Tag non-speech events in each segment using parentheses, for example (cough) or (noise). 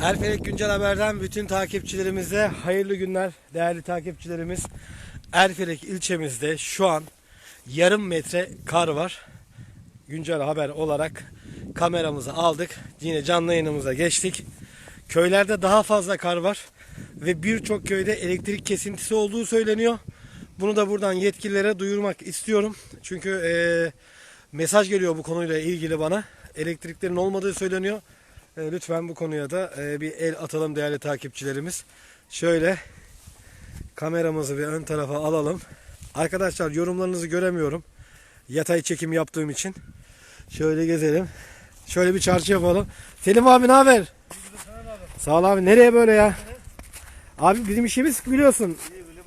Erfelek Güncel Haber'den bütün takipçilerimize hayırlı günler değerli takipçilerimiz. Erfelek ilçemizde şu an yarım metre kar var. Güncel haber olarak kameramızı aldık. Yine canlı yayınımıza geçtik. Köylerde daha fazla kar var ve birçok köyde elektrik kesintisi olduğu söyleniyor. Bunu da buradan yetkililere duyurmak istiyorum. Çünkü eee, mesaj geliyor bu konuyla ilgili bana. Elektriklerin olmadığı söyleniyor. E, lütfen bu konuya da e, bir el atalım değerli takipçilerimiz. Şöyle kameramızı bir ön tarafa alalım. Arkadaşlar yorumlarınızı göremiyorum. Yatay çekim yaptığım için. Şöyle gezelim. Şöyle bir çarşı yapalım. Selim abi ne haber? Sağ ol abi. Nereye böyle ya? Abi bizim işimiz biliyorsun.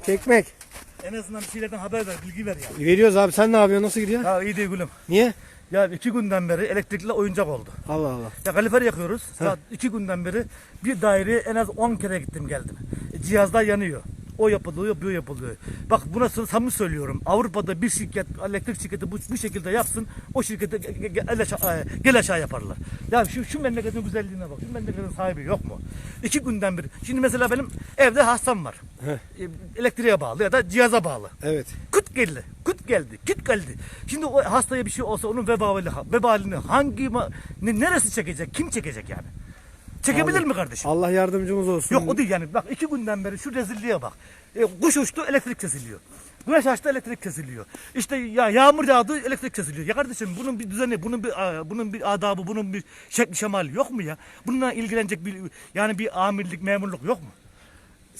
Çekmek. En azından bir şeylerden haber ver, bilgi ver ya. Veriyoruz abi. Sen ne yapıyorsun? Nasıl gidiyor? Ya iyi değil gülüm. Niye? Ya iki günden beri elektrikli oyuncak oldu. Allah Allah. Ya kalifer yakıyoruz. Saat iki günden beri bir daireye en az 10 kere gittim geldim. Cihazlar yanıyor. O yapılıyor, bu yapılıyor. Bak buna sö- samimi söylüyorum. Avrupa'da bir şirket, elektrik şirketi bu, bu şekilde yapsın. O şirkete ge- ge- ge- el aşağı, e, gel aşağı yaparlar. Ya şu, şu memleketin güzelliğine bak. Şu memleketin sahibi yok mu? İki günden beri. Şimdi mesela benim evde hastam var. Heh. E, Elektriğe bağlı ya da cihaza bağlı. Evet. Kut geldi. Kut geldi. Kut geldi. Şimdi o hastaya bir şey olsa onun vebalini, vebalini hangi ne, neresi çekecek? Kim çekecek yani? Çekebilir Abi, mi kardeşim? Allah yardımcımız olsun. Yok o değil yani. Bak iki günden beri şu rezilliğe bak. E, kuş uçtu elektrik kesiliyor. Güneş açtı elektrik kesiliyor. İşte ya yağmur yağdı elektrik kesiliyor. Ya kardeşim bunun bir düzeni, bunun bir bunun bir adabı, bunun bir şekli şemali yok mu ya? Bununla ilgilenecek bir yani bir amirlik, memurluk yok mu?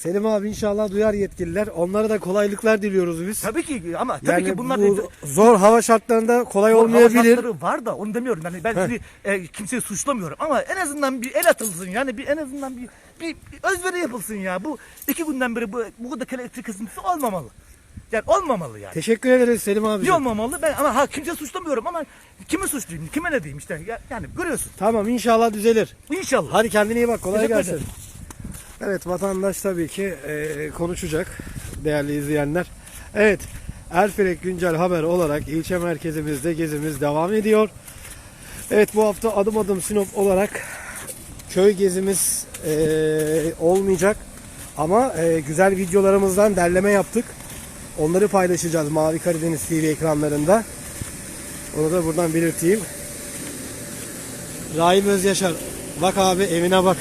Selim abi inşallah duyar yetkililer. Onlara da kolaylıklar diliyoruz biz. Tabii ki ama tabii Yani ki bunlar bu zor hava şartlarında kolay Hava olmayabilir. şartları var da onu demiyorum. Yani ben şimdi, e, kimseyi suçlamıyorum ama en azından bir el atılsın yani bir en azından bir, bir, bir özveri yapılsın ya. Bu iki günden beri bu, bu kadar elektrik kesintisi olmamalı. Yani olmamalı yani. Teşekkür ederiz Selim abi. Niye olmamalı? Ben ama ha kimse suçlamıyorum ama kimi suçlayayım? Kime ne diyeyim işte? Ya- Yani görüyorsun. Tamam inşallah düzelir. İnşallah. Hadi kendine iyi bak kolay Teşekkür gelsin. ederim. Evet vatandaş tabii ki e, konuşacak değerli izleyenler. Evet Erfelek Güncel Haber olarak ilçe merkezimizde gezimiz devam ediyor. Evet bu hafta adım adım Sinop olarak köy gezimiz e, olmayacak. Ama e, güzel videolarımızdan derleme yaptık. Onları paylaşacağız Mavi Karadeniz TV ekranlarında. Onu da buradan belirteyim. Rahim Özyaşar. Bak abi evine bak.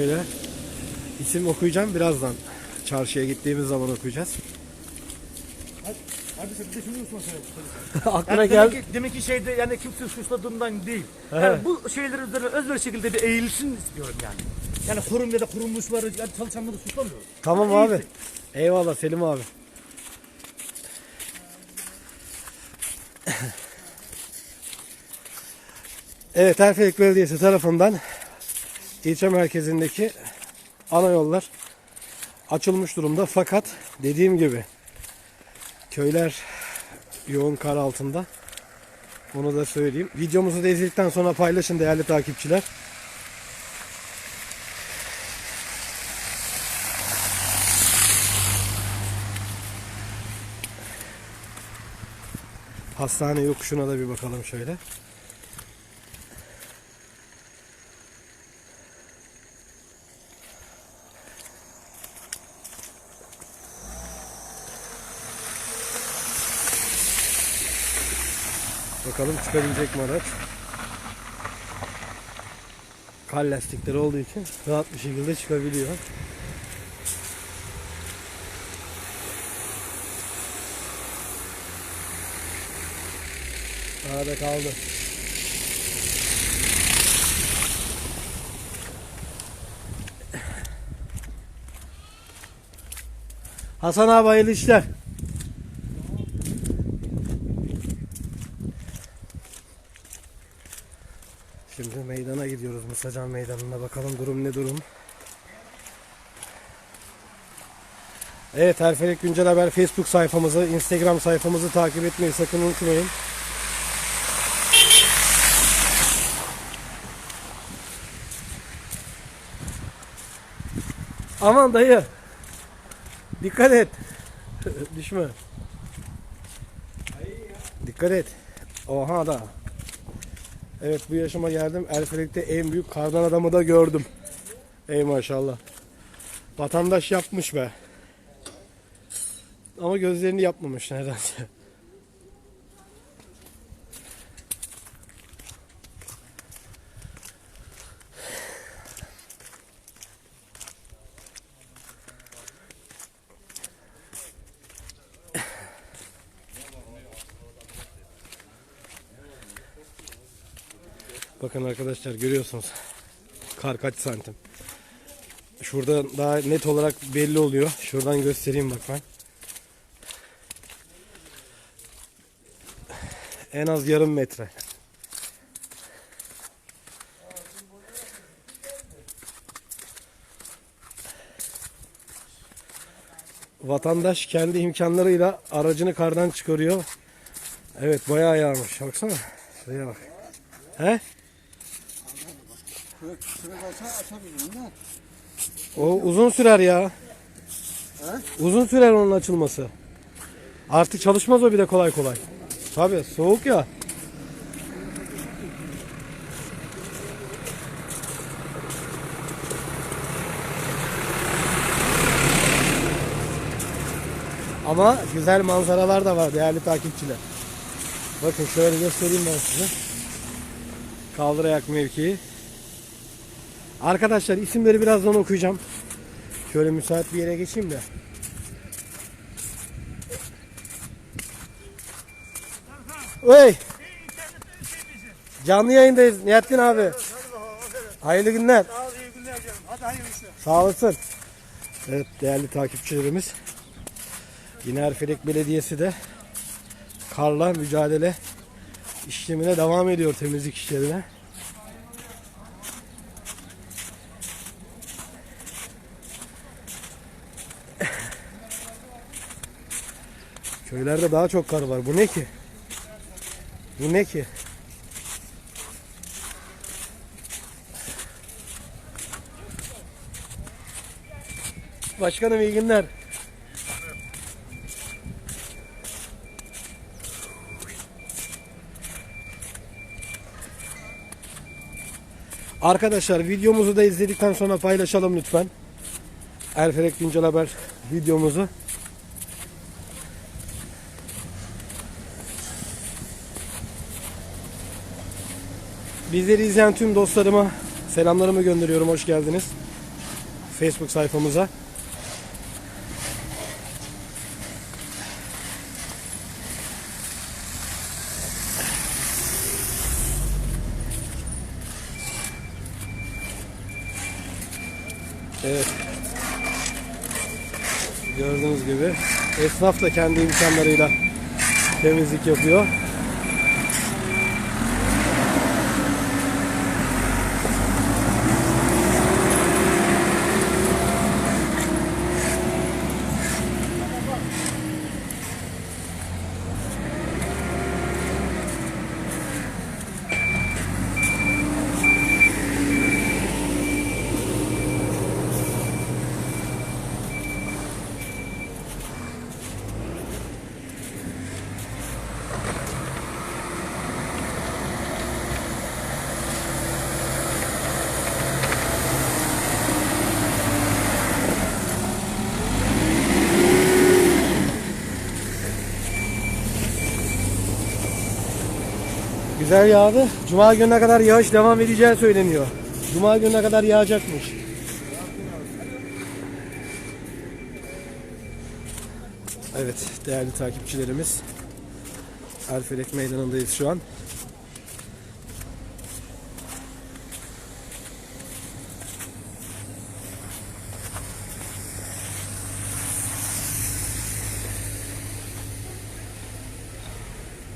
Şöyle. isim okuyacağım birazdan. Çarşıya gittiğimiz zaman okuyacağız. Hadi sen bir de şunu unutma sen. (laughs) Aklına Yani gel. demek, ki, demek ki şeyde yani kimse suçladığından değil. Yani bu şeyler üzerine özver şekilde bir eğilsin istiyorum yani. Yani kurum ya da kurulmuşları yani çalışanları suçlamıyorum. Tamam Yani abi. eğilsin. Eyvallah Selim abi. Evet Erfelek Belediyesi tarafından ilçe merkezindeki ana yollar açılmış durumda fakat dediğim gibi köyler yoğun kar altında. Onu da söyleyeyim. Videomuzu da izledikten sonra paylaşın değerli takipçiler. Hastane yokuşuna da bir bakalım şöyle. Bakalım çıkabilecek mi araç? Kar lastikleri olduğu için rahat bir şekilde çıkabiliyor. Arada kaldı. Hasan abi hayırlı işler. Şimdi meydana gidiyoruz Musacan Meydanı'na bakalım durum ne durum. Evet Erfelek Güncel Haber Facebook sayfamızı, Instagram sayfamızı takip etmeyi sakın unutmayın. Aman dayı. Dikkat et. (laughs) Düşme. Dikkat et. Oha da. Evet bu yaşıma geldim. Erfelek'te en büyük kardan adamı da gördüm. Ey maşallah. Vatandaş yapmış be. Ama gözlerini yapmamış nedense. Bakın arkadaşlar görüyorsunuz. Kar kaç santim. Şurada daha net olarak belli oluyor. Şuradan göstereyim bak ben. En az yarım metre. Vatandaş kendi imkanlarıyla aracını kardan çıkarıyor. Evet bayağı yağmış. Baksana. Şuraya bak. He? Kürek, kürek olsa açabilirim de. O uzun sürer ya. Uzun sürer onun açılması. Artık çalışmaz o bir de kolay kolay. Tabi soğuk ya. Ama güzel manzaralar da var değerli takipçiler. Bakın şöyle göstereyim ben size. Kaldırayak mevkii. Arkadaşlar isimleri birazdan okuyacağım. Şöyle müsait bir yere geçeyim de. Oy! Canlı yayındayız Nihattin abi. Hayırlı günler. Sağ ol, iyi günler canım. Hadi hayırlı işler. Sağ olasın. Evet değerli takipçilerimiz. Yine Erfelek Belediyesi de karla mücadele işlemine devam ediyor temizlik işlerine. Köylerde daha çok kar var. Bu ne ki? Bu ne ki? Başkanım iyi günler. Arkadaşlar videomuzu da izledikten sonra paylaşalım lütfen. Erfelek Güncel Haber videomuzu. Bizleri izleyen tüm dostlarıma selamlarımı gönderiyorum. Hoş geldiniz. Facebook sayfamıza. Evet. Gördüğünüz gibi esnaf da kendi imkanlarıyla temizlik yapıyor. Güzel yağdı. Cuma gününe kadar yağış devam edeceği söyleniyor. Cuma gününe kadar yağacakmış. Evet değerli takipçilerimiz. Erfelek Meydanı'ndayız şu an.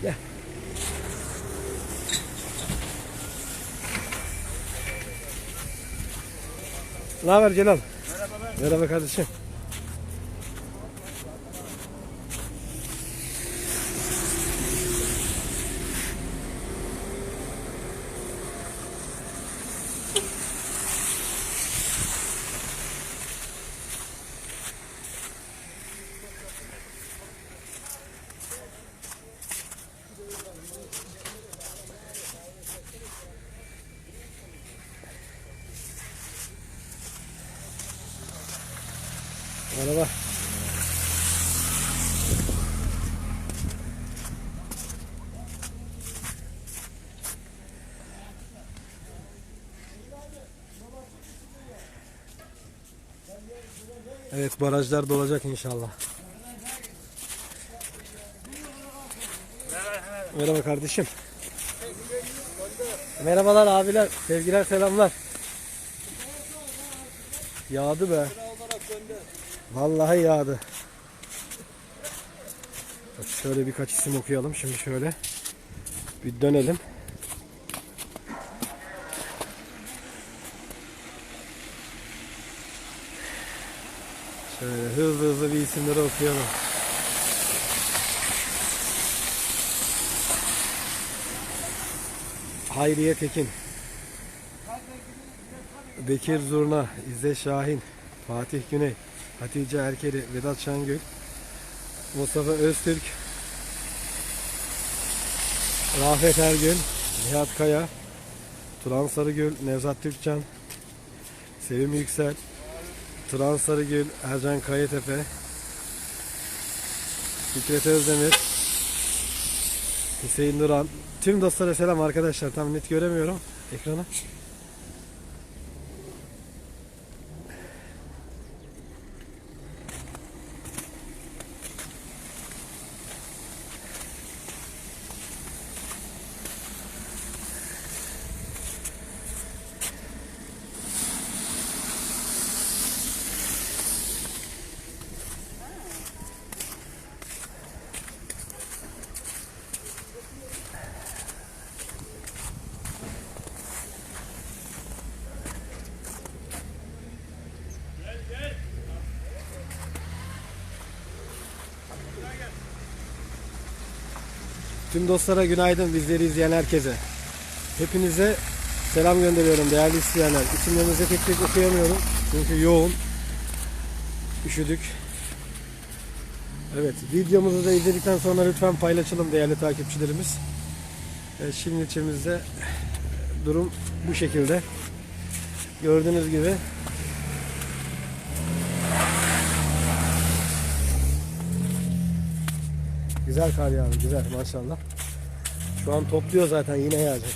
Gel. Ne haber Celal? Merhaba Merhaba kardeşim. Evet barajlar dolacak inşallah. Merhaba kardeşim. Merhabalar abiler. Sevgiler selamlar. Yağdı be. Vallahi yağdı. Bak şöyle birkaç isim okuyalım. Şimdi şöyle bir dönelim. Şöyle hızlı hızlı bir isimleri okuyalım. Hayriye Tekin. Bekir Zurna, İzzet Şahin, Fatih Güney, Hatice Erkeli, Vedat Şengül, Mustafa Öztürk, Rafet Ergün, Nihat Kaya, Turan Sarıgül, Nevzat Türkcan, Sevim Yüksel, Turan Sarıgül, Ercan Kayatepe, Fikret Özdemir, Hüseyin Duran. Tüm dostlara selam arkadaşlar. Tam net göremiyorum ekranı. Tüm dostlara günaydın. Bizleri izleyen herkese. Hepinize selam gönderiyorum değerli izleyenler. İsimlerinizi tek tek okuyamıyorum. Çünkü yoğun. Üşüdük. Evet, videomuzu da izledikten sonra lütfen paylaşalım değerli takipçilerimiz. Evet, şimdi ilçemizde durum bu şekilde. Gördüğünüz gibi Güzel kar yağdı, güzel maşallah. Şu an topluyor zaten yine yağacak.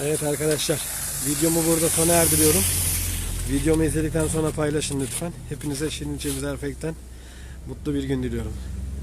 Evet arkadaşlar, videomu burada sona erdiriyorum. Videomu izledikten sonra paylaşın lütfen. Hepinize Şirin Ceviz Erfek'ten mutlu bir gün diliyorum.